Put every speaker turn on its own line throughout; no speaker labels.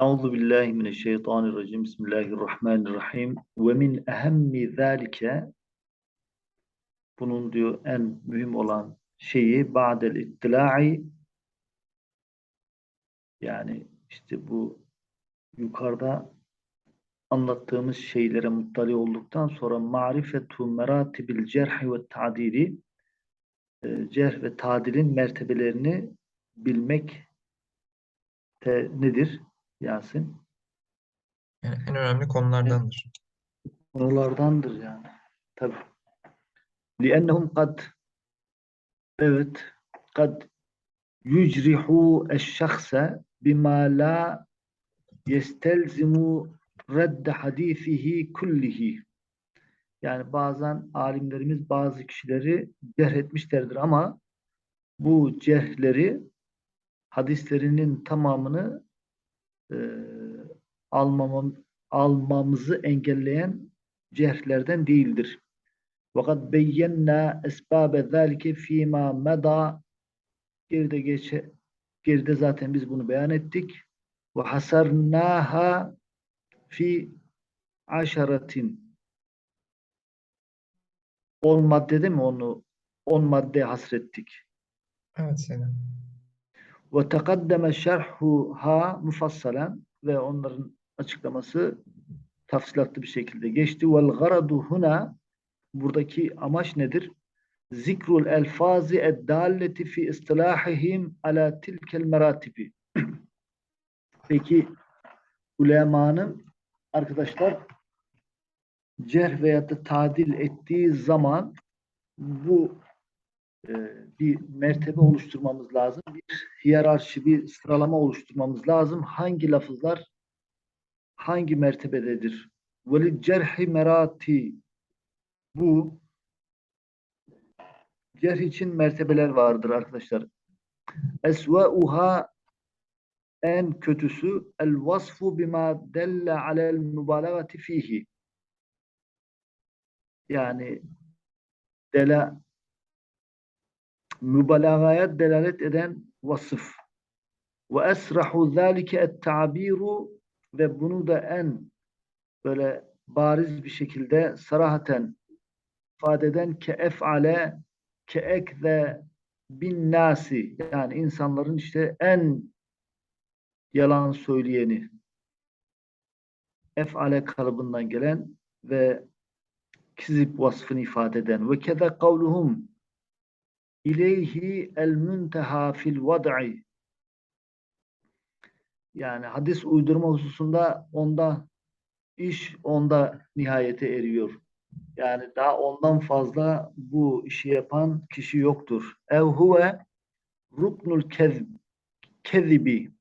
Euzu billahi mineşşeytanirracim. Bismillahirrahmanirrahim. Ve min ehemmi zalike bunun diyor en mühim olan şeyi ba'del ittila'i yani işte bu yukarıda anlattığımız şeylere muttali olduktan sonra marifetu meratibil cerhi ve ta'dili e, cerh ve tadilin mertebelerini bilmek nedir Yasin?
Yani en önemli konulardandır.
Konulardandır yani. Tabi. لِأَنَّهُمْ قَدْ Evet. قَدْ يُجْرِحُوا الشَّخْصَ بِمَا لَا يَسْتَلْزِمُ رَدَّ حَد۪يثِهِ كُلِّهِ Yani bazen alimlerimiz bazı kişileri cerh etmişlerdir ama bu cerhleri hadislerinin tamamını e, almamam, almamızı engelleyen cerhlerden değildir. Fakat beyyenna esbabe zalike fîmâ meda geride geçe geride zaten biz bunu beyan ettik. Ve hasarnaha fi aşaratin 10 maddede mi onu 10 madde hasrettik.
Evet Selam.
Ve tekaddeme şerhuha mufassalen ve onların açıklaması tafsilatlı bir şekilde geçti. Vel garadu huna buradaki amaç nedir? Zikrul elfazi eddalleti fi istilahihim ala tilkel meratibi. Peki ulemanın arkadaşlar cerh veya da tadil ettiği zaman bu bir mertebe oluşturmamız lazım. Bir hiyerarşi, bir sıralama oluşturmamız lazım. Hangi lafızlar hangi mertebededir? Velil cerhi merati bu cerh için mertebeler vardır arkadaşlar. Esva'uha en kötüsü el vasfu bima delle alel mübalagati fihi. Yani dele mübalağaya delalet eden vasıf. Ve esrahu zâlike et-ta'biru ve bunu da en böyle bariz bir şekilde sarahaten ifade eden ke ef'ale ke ekze bin nasi yani insanların işte en yalan söyleyeni ef'ale kalıbından gelen ve kizip vasfını ifade eden ve keda kavluhum ileyhi el münteha fil vad'i yani hadis uydurma hususunda onda iş onda nihayete eriyor. Yani daha ondan fazla bu işi yapan kişi yoktur. Ev huve ruknul kezb kezibi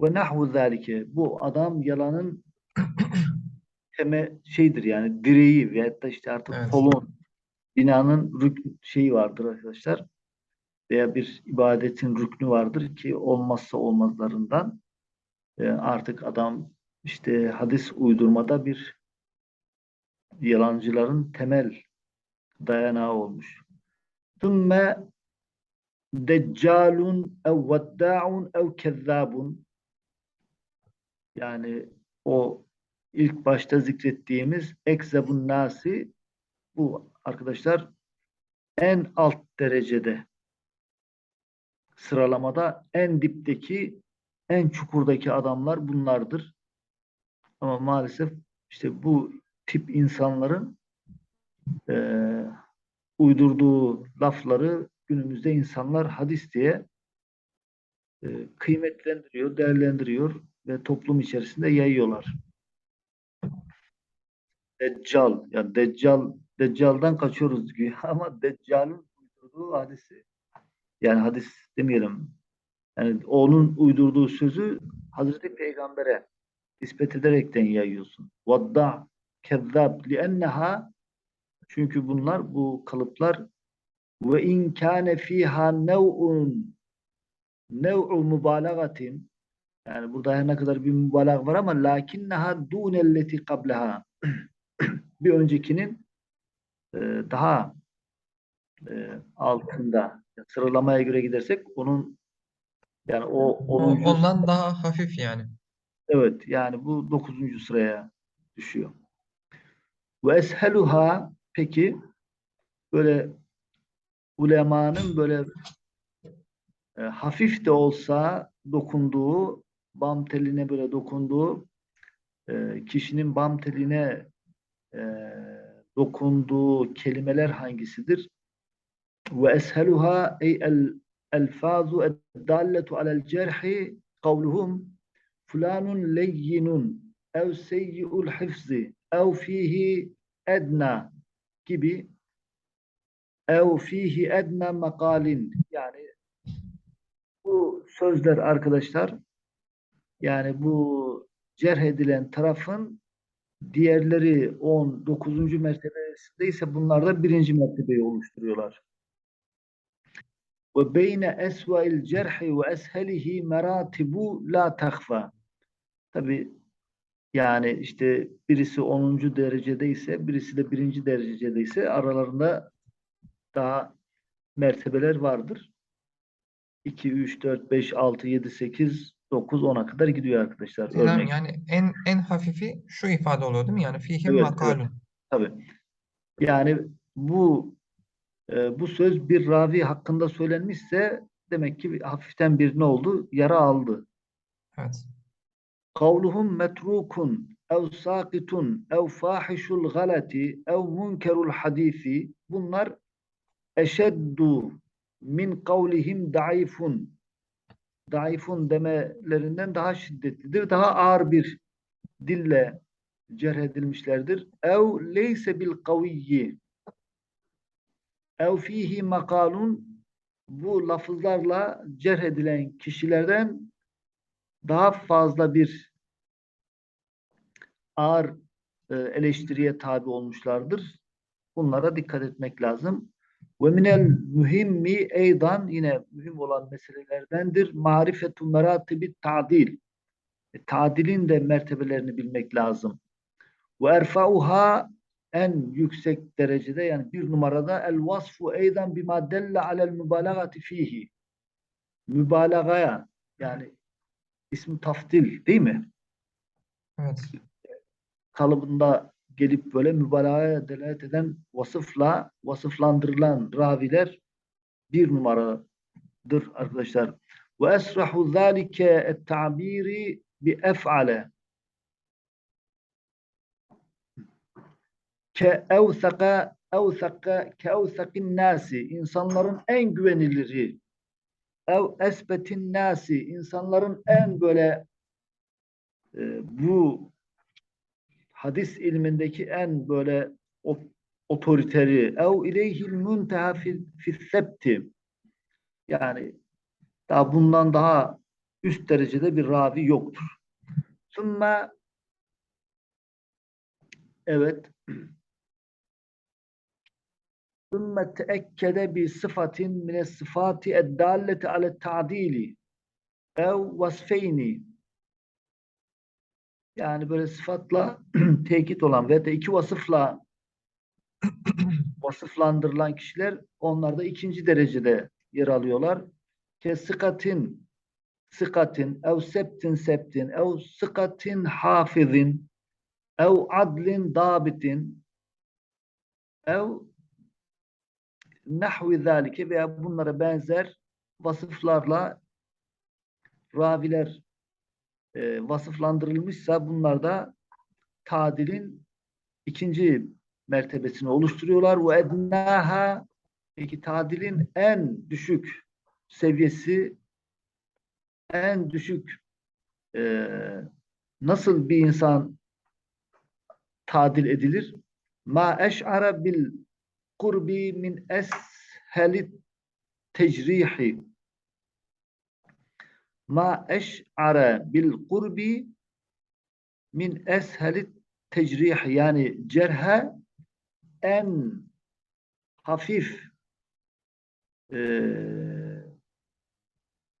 ve nahvu zalike. Bu adam yalanın teme şeydir yani direği veyahut da işte artık
Evet.
kolon binanın rük şeyi vardır arkadaşlar. Veya bir ibadetin rüknü vardır ki olmazsa olmazlarından e, artık adam işte hadis uydurmada bir yalancıların temel dayanağı olmuş. Thumma deccalun ev vedda'un ev kezzabun yani o ilk başta zikrettiğimiz ekzebun nasi bu arkadaşlar en alt derecede sıralamada en dipteki en çukurdaki adamlar bunlardır. Ama maalesef işte bu tip insanların eee, uydurduğu lafları günümüzde insanlar hadis diye eee, kıymetlendiriyor, değerlendiriyor ve toplum içerisinde yayıyorlar. Deccal, ya Deccal, Deccal'dan kaçıyoruz diyor ama Deccal'ın uydurduğu hadisi yani hadis demeyelim. Yani onun uydurduğu sözü Hazreti Peygamber'e nispet ederekten yayıyorsun. Vadda kezzab lienneha çünkü bunlar bu kalıplar ve in kâne fîhâ nev'un nev'u mübalağatin yani burada her ne kadar bir mübalağ var ama lakinneha dûnelleti kableha bir öncekinin e, daha e, altında sıralamaya göre gidersek onun yani o
O,
onun
ondan daha hafif yani.
Evet yani bu dokuzuncu sıraya düşüyor. Ve esheluha peki böyle ulemanın böyle e, hafif de olsa dokunduğu bam teline böyle dokunduğu e, kişinin bam teline e, dokunduğu kelimeler hangisidir? Ve esheluha ey el elfazu eddalletu alel cerhi kavluhum fulanun leyyinun ev seyyi'ul hifzi ev fihi edna gibi ev fihi edna makalin yani bu sözler arkadaşlar yani bu cerh edilen tarafın diğerleri 19. mertebesinde ise bunlar da birinci mertebeyi oluşturuyorlar. Ve beyne esva'il cerhi ve eshelihi meratibu la tahfa. Tabi yani işte birisi 10. derecede ise birisi de birinci derecede ise aralarında daha mertebeler vardır. 2, 3, 4, 5, 6, 7, 8, 9, 10'a kadar gidiyor arkadaşlar.
Selam
Örnek.
yani en en hafifi şu ifade oluyor değil mi? Yani fihi
Evet,
makalun.
Tabii. Yani bu e, bu söz bir ravi hakkında söylenmişse demek ki hafiften bir ne oldu? Yara aldı.
Evet.
Kavluhum metrukun ev sakitun ev fahişul galati ev munkerul hadisi bunlar eşeddu min kavlihim daifun daifun demelerinden daha şiddetlidir. Daha ağır bir dille cerh edilmişlerdir. Ev leyse bil kaviyyi ev fihi makalun bu lafızlarla cerh edilen kişilerden daha fazla bir ağır e, eleştiriye tabi olmuşlardır. Bunlara dikkat etmek lazım. Ve minel mühimmi eydan yine mühim olan meselelerdendir. Marifetu meratibi ta'dil. E, Tadilin de mertebelerini bilmek lazım. Ve erfa'uha en yüksek derecede yani bir numarada el vasfu eydan bima delle alel mübalagati fihi. Mübalagaya yani ismi taftil değil mi?
Evet.
kalıbında gelip böyle mübalağaya delalet eden vasıfla vasıflandırılan raviler bir numaradır arkadaşlar. Ve esrahu zâlike et-ta'biri bi ef'ale ke evsaka evsaka ke evsakin nasi insanların en güveniliri ev esbetin nasi insanların en böyle e, bu hadis ilmindeki en böyle otoriteri ev ileyhil munteha fi fi septi yani daha bundan daha üst derecede bir ravi yoktur. Sümme evet. Sümme teekkede bi sıfatin mine sıfati eddalleti ale ta'dili ev vasfeyni yani böyle sıfatla tekit olan ve de iki vasıfla vasıflandırılan kişiler onlar da ikinci derecede yer alıyorlar. Ke sıkatin sıkatin ev septin septin ev sıkatin hafizin ev adlin dabitin ev nahvi zalike veya bunlara benzer vasıflarla raviler e, vasıflandırılmışsa bunlar da tadilin ikinci mertebesini oluşturuyorlar. Ve ednaha peki tadilin en düşük seviyesi en düşük e, nasıl bir insan tadil edilir? Ma eş'ara bil kurbi min eshelit tecrihi ma eş'ara bil kurbi min eshelit tecrih yani cerhe en hafif eee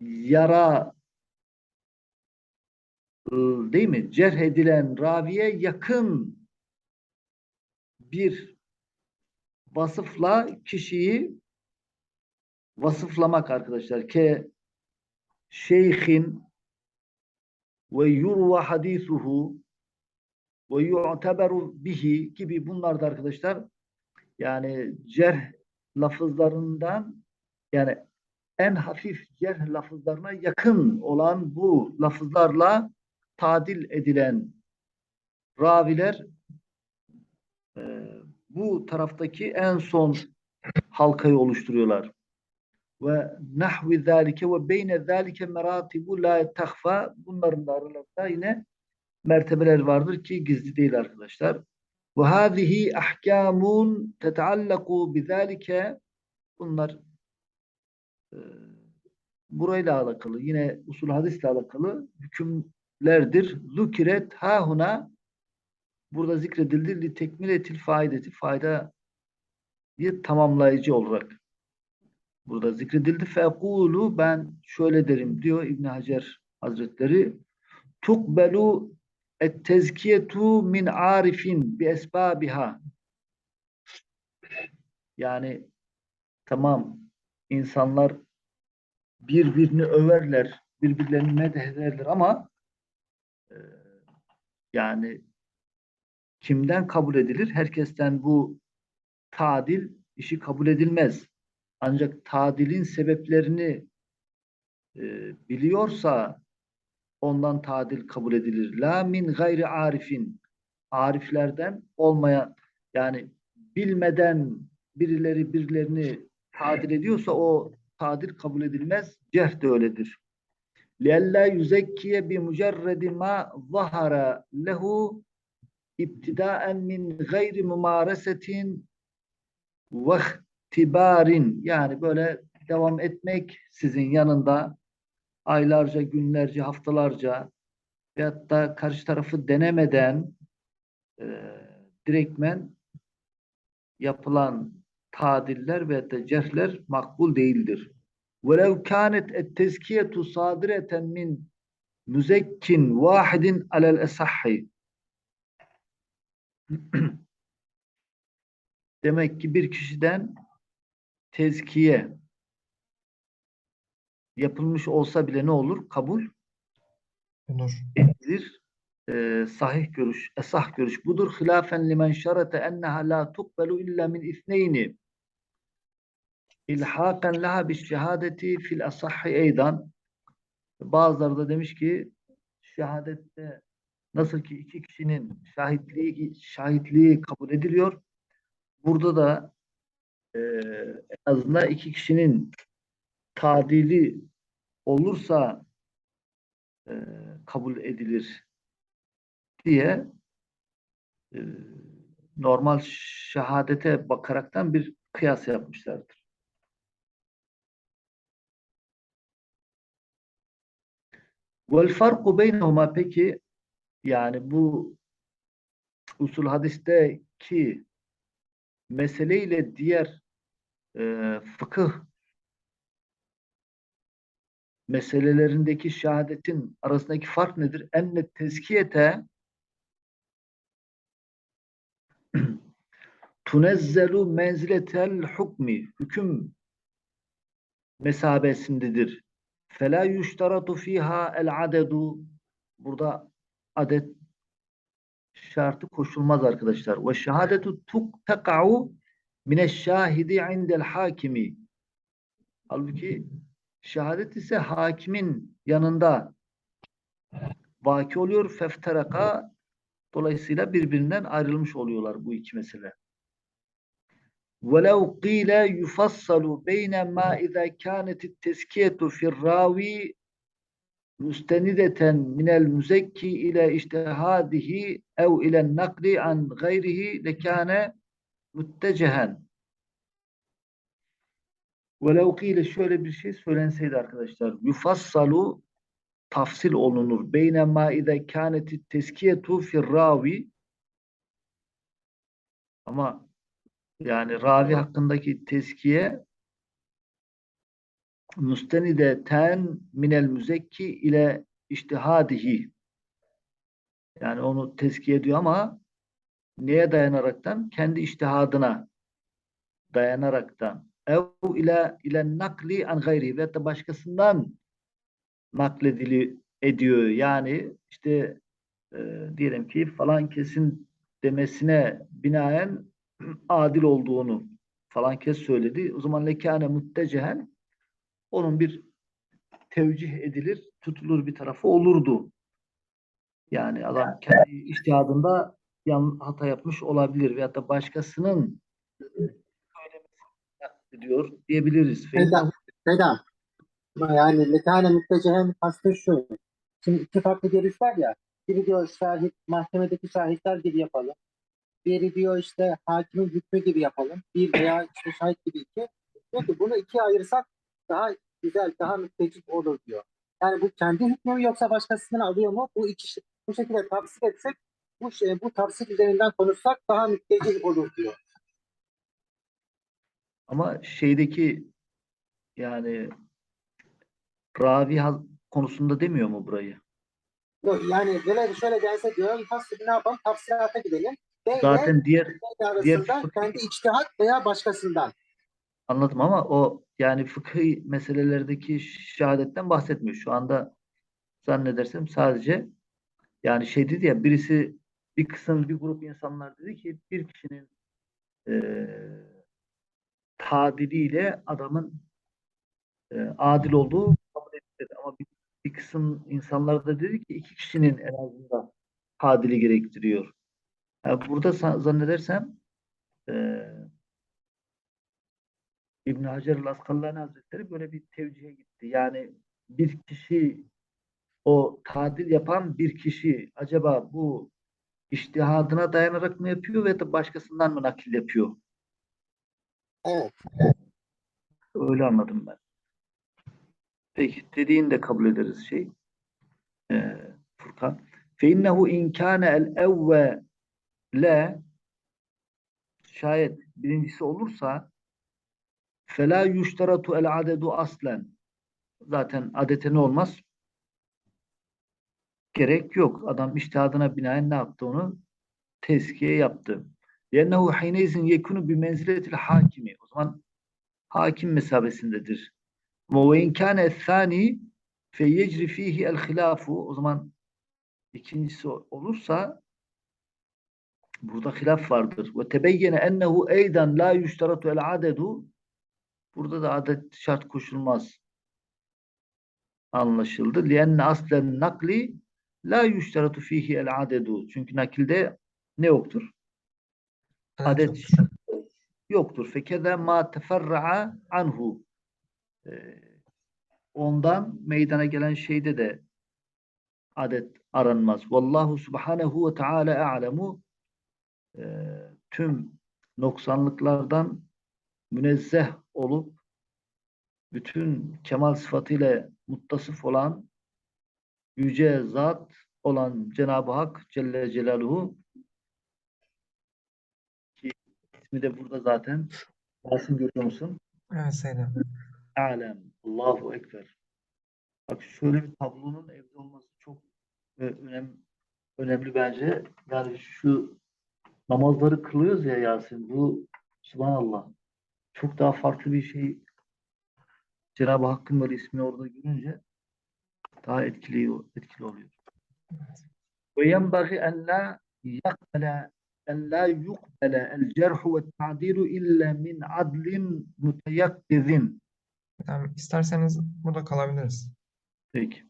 yara değil mi? Cerh edilen raviye yakın bir vasıfla kişiyi vasıflamak arkadaşlar. Ke şeyhin ve yurva hadisuhu ve yu'teberu bihi gibi bunlar da arkadaşlar yani cerh lafızlarından yani en hafif cerh lafızlarına yakın olan bu lafızlarla tadil edilen raviler e, bu taraftaki en son halkayı oluşturuyorlar. Ve nahvi zalike ve beyne zalike meratibu la tahfa bunların da aralarında yine mertebeler vardır ki gizli değil arkadaşlar. Ve hâzihi ahkâmun tetaallaku bizâlike. Bunlar e, burayla alakalı yine usul hadisle alakalı hükümlerdir. Zukiret hahuna burada zikredildi. Li tekmiletil faideti faydayı tamamlayıcı olarak burada zikredildi. Fekulu ben şöyle derim diyor İbn Hacer Hazretleri tukbelu et tezkiyetu min arifin bi esbabiha yani tamam insanlar birbirini överler, birbirlerini medhederler ama e, yani kimden kabul edilir? Herkesten bu tadil işi kabul edilmez. Ancak tadilin sebeplerini e, biliyorsa ondan tadil kabul edilir. La min gayri arifin ariflerden olmayan yani bilmeden birileri birilerini tadil ediyorsa o tadil kabul edilmez. Cerh de öyledir. لِأَلَّا يُزَكِّيَ بِمُجَرَّدِ مَا ظَهَرَ لَهُ iptidaen min gayri mumaresetin ve ihtibarin yani böyle devam etmek sizin yanında aylarca, günlerce, haftalarca veyahut da karşı tarafı denemeden e, direktmen yapılan tadiller ve de cerhler makbul değildir. وَلَوْ كَانَتْ التَّزْكِيَةُ صَادِرَةً مِنْ müzekkin vahidin alel esahhi Demek ki bir kişiden tezkiye yapılmış olsa bile ne olur? Kabul
Olur.
edilir. Ee, sahih görüş, esah görüş budur. Hilafen limen şarate enneha la tukbelu illa min ithneyni. İlhaken laha bi şehadeti fil asahhi eydan. Bazıları da demiş ki şehadette nasıl ki iki kişinin şahitliği şahitliği kabul ediliyor. Burada da e, en azından iki kişinin tadili olursa e, kabul edilir diye e, normal şehadete bakaraktan bir kıyas yapmışlardır. Vel farku beynehuma peki yani bu usul hadisteki meseleyle diğer e, fıkıh meselelerindeki şehadetin arasındaki fark nedir? Enne tezkiyete tunezzelu menziletel hukmi hüküm mesabesindedir. Fela yuştaratu fiha el adedu burada adet şartı koşulmaz arkadaşlar. Ve şehadetu tuk teka'u mineşşahidi indel hakimi. Halbuki şehadet ise hakimin yanında vaki oluyor. Fefteraka dolayısıyla birbirinden ayrılmış oluyorlar bu iki mesele. وَلَوْ قِيلَ يُفَصَّلُ بَيْنَ مَا اِذَا كَانَتِ التَّزْكِيَةُ فِي الرَّاوِي müstenideten minel müzekki ile iştihadihi ev ile nakli an gayrihi lekâne müttecehen. Velev ile şöyle bir şey söylenseydi arkadaşlar. Yufassalu tafsil olunur. Beyne ma ide kâneti teskiyetu firravi ama yani ravi hakkındaki teskiye müstenideten minel müzekki ile iştihadihi yani onu tezkiye ediyor ama neye dayanaraktan? Kendi iştihadına dayanaraktan ev ile ile nakli an gayri ve da başkasından nakledili ediyor. Yani işte e, diyelim ki falan kesin demesine binaen adil olduğunu falan kes söyledi. O zaman lekâne muttecehen onun bir tevcih edilir, tutulur bir tarafı olurdu. Yani adam kendi içtihadında yan hata yapmış olabilir veyahut da başkasının söylemesini diyor diyebiliriz.
Neden? Neden? Yani lekane müttecehem kastı şu. Şimdi iki farklı görüş var ya. Biri diyor şahit, mahkemedeki şahitler gibi yapalım. Biri diyor işte hakimin hükmü gibi yapalım. Bir veya işte şahit gibi iki. Diyor ki bunu ikiye ayırsak daha güzel, daha müttecik olur diyor. Yani bu kendi hükmü mü yoksa başkasından alıyor mu? Bu iki bu şekilde tavsiye etsek bu şey, bu tavsiye üzerinden konuşsak daha müttecik olur diyor.
Ama şeydeki yani ravi konusunda demiyor mu burayı?
Yok, Yani böyle şöyle gelse diyor, faslı ne yapalım? Tafsilata gidelim. İle
Zaten diğer diğer fıkıh-
kendi içtihat veya başkasından.
anladım ama o yani fıkhi meselelerdeki şehadetten bahsetmiyor. Şu anda zannedersem sadece yani şey dedi ya birisi bir kısım bir grup insanlar dedi ki bir kişinin eee tadiliyle adamın eee, adil olduğu kabul edilir. Ama bir, bir kısım insanlar da dedi ki iki kişinin en azından tadili gerektiriyor. Yani burada zannedersem eee İbn Hacer el-Askalani Hazretleri böyle bir tevcihe gitti. Yani bir kişi o tadil yapan bir kişi acaba bu iştihadına dayanarak mı yapıyor veya da başkasından mı nakil yapıyor?
Evet.
Öyle anladım ben. Peki dediğini de kabul ederiz şey. Ee, Furkan. فَاِنَّهُ اِنْ كَانَ الْاَوَّلَ şayet birincisi olursa فَلَا يُشْتَرَةُ الْعَدَدُ aslen zaten adete ne olmaz? Gerek yok. Adam iştihadına binaen ne yaptı onu? Tezkiye yaptı. لِيَنَّهُ حِينَيْزٍ يَكُنُ بِمَنْزِلَةِ الْحَاكِمِ O zaman hakim mesabesindedir. وَاِنْ كَانَ الثَّانِي فَيَجْرِ ف۪يهِ الْخِلَافُ O zaman ikincisi olursa burada hilaf vardır. وَتَبَيَّنَ اَنَّهُ اَيْدًا لَا يُشْتَرَةُ الْعَدَدُ Burada da adet şart koşulmaz. Anlaşıldı. لِيَنَّ أَصْلَ La yüşteratu fihi el adedu. Çünkü nakilde ne yoktur? Adet yoktur. Fekeda ma teferra'a anhu. Ee, ondan meydana gelen şeyde de adet aranmaz. Vallahu subhanehu ve teala a'lemu e, tüm noksanlıklardan münezzeh olup bütün kemal sıfatıyla muttasıf olan yüce zat olan Cenab-ı Hak Celle Celaluhu ki ismi de burada zaten Yasin görüyor musun?
Evet Seyyidem.
Alem. Allahu Ekber. Bak şöyle bir tablonun evde olması çok e, önem, önemli bence. Yani şu namazları kılıyoruz ya Yasin. Bu Subhanallah. Çok daha farklı bir şey. Cenab-ı Hakk'ın böyle ismini orada görünce daha etkili, etkili oluyor. Ve yenbaghi en la yakbele en la yukbele el cerhu ve ta'dilu illa min adlin muteyakkizin.
Yani isterseniz burada kalabiliriz.
Peki.